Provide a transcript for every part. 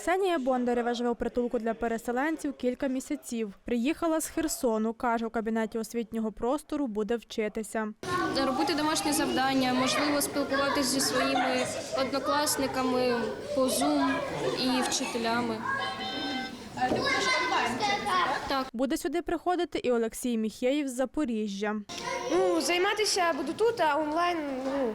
Ксенія Бондарева живе у притулку для переселенців кілька місяців. Приїхала з Херсону. каже, у кабінеті освітнього простору буде вчитися. робити домашні завдання, можливо, спілкуватися зі своїми однокласниками по Zoom і вчителями. Так, Буде сюди приходити і Олексій Міхеєв з Запоріжжя. Ну, займатися буду тут, а онлайн ну,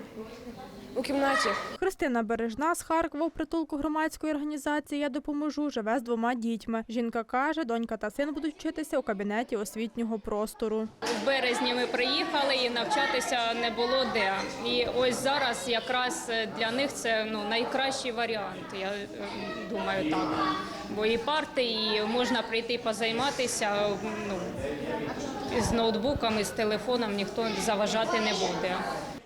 у кімнаті. Христина Бережна з Харкова у притулку громадської організації Я допоможу живе з двома дітьми. Жінка каже, донька та син будуть вчитися у кабінеті освітнього простору. В березні ми приїхали і навчатися не було де. І ось зараз якраз для них це ну найкращий варіант. Я е, думаю, так. Бо і парти, і можна прийти позайматися. Ну з ноутбуком, і з телефоном ніхто заважати не буде.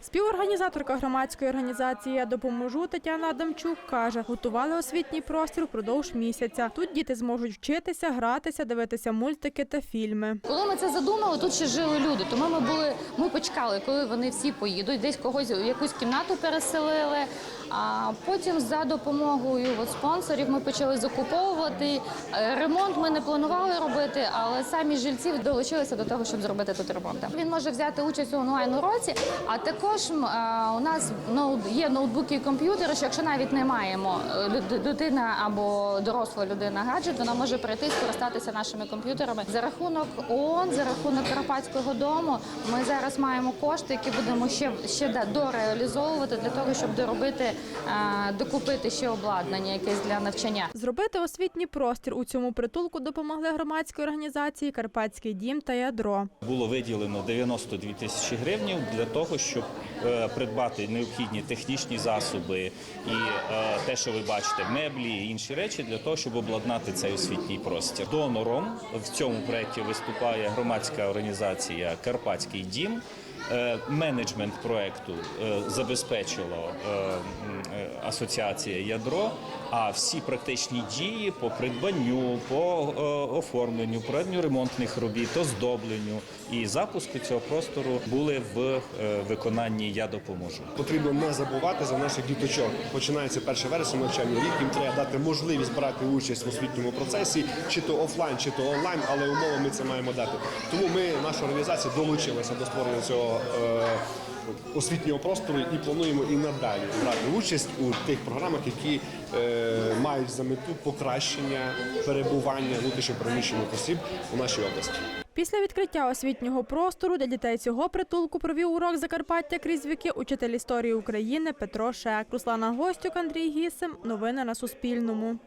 Співорганізаторка громадської організації Я допоможу Тетяна Адамчук каже, готували освітній простір впродовж місяця. Тут діти зможуть вчитися, гратися, дивитися мультики та фільми. Коли ми це задумали, тут ще жили люди. Тому ми були, ми почекали, коли вони всі поїдуть, десь когось в якусь кімнату переселили. А потім за допомогою от, спонсорів ми почали закуповувати. Е, Ремонт ми не планували робити, але самі жильці долучилися до того, щоб зробити тут ремонт. Він може взяти участь у онлайн уроці, а також м, е, у нас є ноутбуки і комп'ютери. Що якщо навіть не маємо е, дитина або доросла людина гаджет, вона може прийти і скористатися нашими комп'ютерами за рахунок ООН, за рахунок Карпатського дому. Ми зараз маємо кошти, які будемо ще ще дореалізовувати для того, щоб доробити, е, докупити ще обладнання якесь для навчання. Зробити освітній простір у цьому притулку допомогли громадські організації Карпатський дім та ядро. Було виділено 92 тисячі гривень для того, щоб придбати необхідні технічні засоби і е, те, що ви бачите, меблі і інші речі, для того, щоб обладнати цей освітній простір. Донором в цьому проєкті виступає громадська організація Карпатський дім. Е, Менеджмент проекту е, забезпечило е, е, асоціація ядро. А всі практичні дії по придбанню, по е, оформленню, проведенню ремонтних робіт, оздобленню і запуску цього простору були в е, виконанні Я допоможу. Потрібно не забувати за наших діточок. Починається 1 вересня навчальний рік. Їм треба дати можливість брати участь в освітньому процесі, чи то офлайн, чи то онлайн, але умови ми це маємо дати. Тому ми, наша організація, долучилася до створення цього. е, Освітнього простору і плануємо і надалі брати участь у тих програмах, які е, мають за мету покращення перебування внутрішньопереміщених осіб у нашій області. Після відкриття освітнього простору для дітей цього притулку провів урок Закарпаття крізь віки учитель історії України Петро Шек. Руслана Гостюк, Андрій Гісим. Новини на Суспільному.